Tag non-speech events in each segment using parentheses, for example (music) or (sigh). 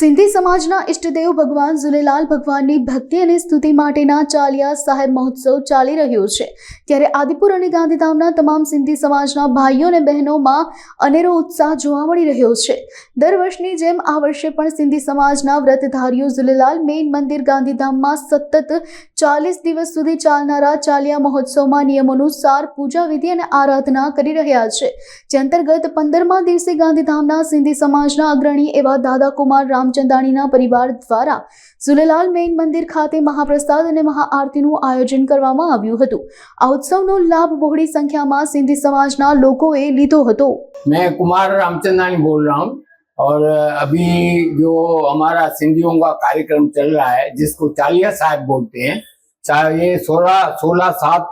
સિંધી સમાજના ઇષ્ટદેવ ભગવાન ઝુલેલાલ ભગવાનની ભક્તિ અને સ્તુતિ માટેના ચાલિયા સાહેબ મહોત્સવ ચાલી રહ્યો છે. ત્યારે આદિપુર અને ગાંધીધામના તમામ સિંધી સમાજના ભાઈઓ અને બહેનોમાં અનેરો ઉત્સાહ જોવા મળી રહ્યો છે. દર વર્ષની જેમ આ વર્ષે પણ સિંધી સમાજના વ્રતધારીઓ ઝુલેલાલ મેઇન મંદિર ગાંધીધામમાં સતત ચાલીસ દિવસ સુધી ચાલનારા ચાલિયા મહોત્સવમાં નિયમોનુસાર પૂજા વિધિ અને આરાધના કરી રહ્યા છે. જે અંતર્ગત પંદરમા દિવસે ગાંધીધામના સિંધી સમાજના અગ્રણી એવા દાદા કુમાર રામચંદાણીના પરિવાર દ્વારા ઝૂલેલાલ મેઇન મંદિર ખાતે મહાપ્રસાદ અને મહાઆરતીનું આયોજન કરવામાં આવ્યું હતું આ ઉત્સવનો લાભ બહોળી સંખ્યામાં સિંધી સમાજના લોકોએ લીધો હતો मैं कुमार रामचंदानी बोल रहा हूँ और अभी जो हमारा सिंधियों का कार्यक्रम चल रहा है जिसको चालिया साहब बोलते हैं चा- ये सोलह सोलह सात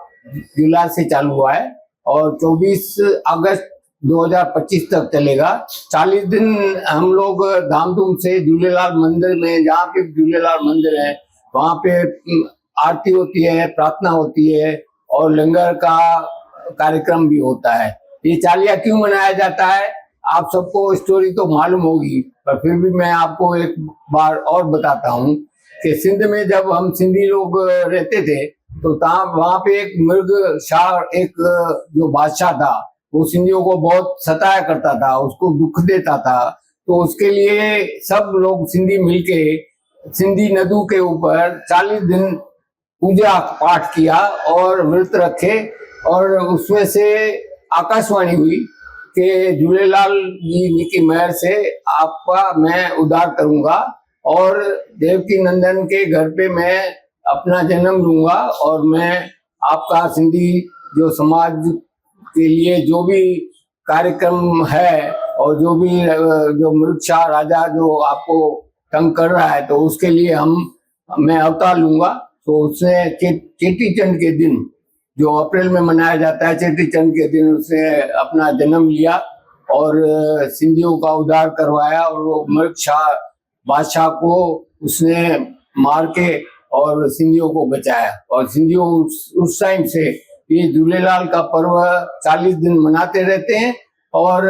जुलाई से चालू हुआ है और चौबीस अगस्त 2025 तक चलेगा। चालीस दिन हम लोग धामधूम से झूलेलाल मंदिर में, जहाँ पे झूलेलाल मंदिर है, वहाँ पे आरती होती है, प्रार्थना होती है और लंगर का कार्यक्रम भी होता है। ये चालिया क्यों मनाया जाता है? आप सबको स्टोरी तो मालूम होगी, पर फिर भी मैं आपको एक बार और बताता हूँ कि सिंध में जब हम सिंधी लोग रहते थे तो वहाँ पे एक मृग शाह एक, जो बादशाह था वो सिंधियों को बहुत सताया करता था, उसको दुख देता था। तो उसके लिए सब लोग सिंधी मिलके, सिंधी नदू के ऊपर चालीस दिन पूजा पाठ किया और व्रत रखे और उसमें से आकाशवाणी हुई कि झूलेलाल जी की मेहर से आपका मैं उद्धार करूँगा और देवकी नंदन के घर पे मैं अपना जन्म लूँगा और मैं आपका सिंधी जो समाज के लिए जो भी कार्यक्रम है और जो भी जो मृत शाह राजा जो आपको तंग कर रहा है तो उसके लिए हम मैं अवतार लूँगा। तो उसने चे, चेटी चंद के दिन जो अप्रैल में मनाया जाता है चेटी चंद के दिन उसने अपना जन्म लिया और सिंधियों का उद्धार करवाया और वो मृत शाह बादशाह को उसने मार के और सिंधियों को बचाया। और सिंधियों उस टाइम से ये झूलेलाल का पर्व चालीस दिन मनाते रहते हैं और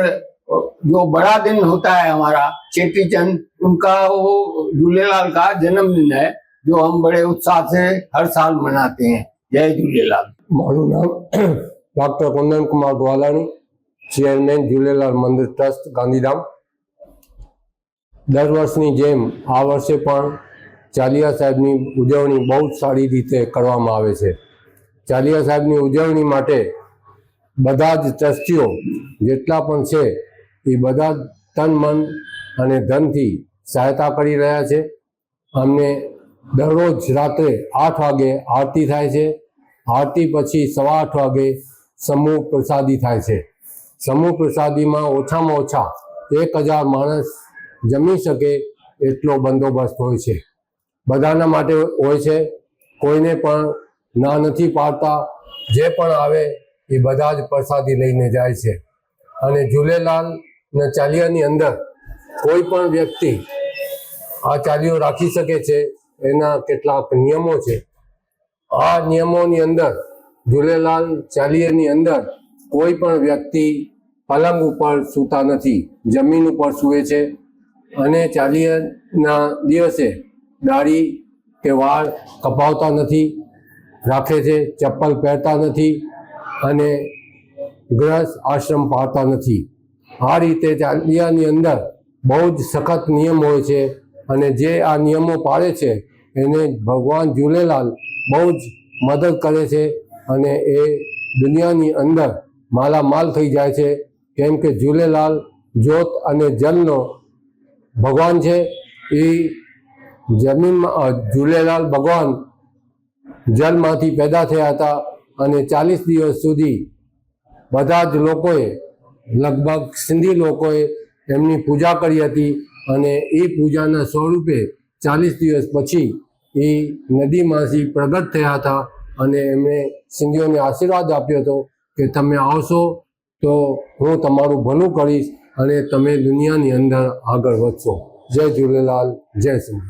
जो बड़ा दिन होता है हमारा चेटी चंद उनका वो झूलेलाल का जन्मदिन है जो हम बड़े उत्साह से हर साल मनाते हैं जय झूलेलाल મારું નામ (clears throat) ડૉક્ટર કુંદન કુમાર ગ્વાલાણી ચેરમેન ઝૂલેલાલ મંદિર ટ્રસ્ટ ગાંધીધામ દર વર્ષની જેમ આ વર્ષે પણ ચાલિયા સાહેબની ઉજવણી બહુ જ સારી રીતે કરવામાં આવે છે ચાલિયા સાહેબની ઉજવણી માટે બધા જ ટ્રસ્ટીઓ જેટલા પણ છે, એ બધા તન મન અને ધનથી સહાયતા કરી રહ્યા છે. અમને દરરોજ રાત્રે આઠ વાગે આરતી થાય છે. આરતી પછી સવા આઠ વાગે સમૂહ પ્રસાદી થાય છે. સમૂહ પ્રસાદીમાં ઓછામાં ઓછા એક હજાર માણસ જમી શકે એટલો બંદોબસ્ત હોય છે. બધાના માટે હોય છે. કોઈને પણ ના નથી પાડતા. જે પણ આવે એ બધા જ પ્રસાદી લઈને જાય છે. અને ઝૂલેલાલના ચાલિયાની અંદર કોઈ પણ વ્યક્તિ આ ચાલીઓ રાખી શકે છે, એના કેટલાક નિયમો છે. આ નિયમોની અંદર, ઝૂલેલાલ ચાલીયાની અંદર કોઈ પણ વ્યક્તિ પલંગ ઉપર સૂતા નથી, જમીન ઉપર સૂવે છે. અને ચાલીયાના દિવસે દાઢી કે વાળ કપાવતા નથી. રાખે છે, ચપ્પલ પહેરતા નથી અને ગ્રહ આશ્રમ પાળતા નથી. આ રીતે ચાલિયાની અંદર બહુ જ સખત નિયમ હોય છે અને જે આ નિયમો પાળે છે, એને ભગવાન ઝૂલેલાલ બહુ જ મદદ કરે છે અને એ દુનિયાની અંદર માલામાલ થઈ જાય છે. કેમ કે ઝૂલેલાલ જ્યોત અને જલનો ભગવાન છે. એ જમીનમાં ઝૂલેલાલ ભગવાન જલમાંથી પેદા થયા હતા અને ચાલીસ દિવસ સુધી બધા જ લોકોએ, લગભગ સિંધી લોકોએ એમની પૂજા કરી હતી અને એ પૂજાના સ્વરૂપે ચાલીસ દિવસ પછી એ નદીમાંથી પ્રગટ થયા હતા અને એમણે સિંધીઓને આશીર્વાદ આપ્યો હતો કે તમે આવશો તો હું તમારું ભલું કરીશ અને તમે દુનિયાની અંદર આગળ વધશો. જય ઝૂલેલાલ, જય સિંહ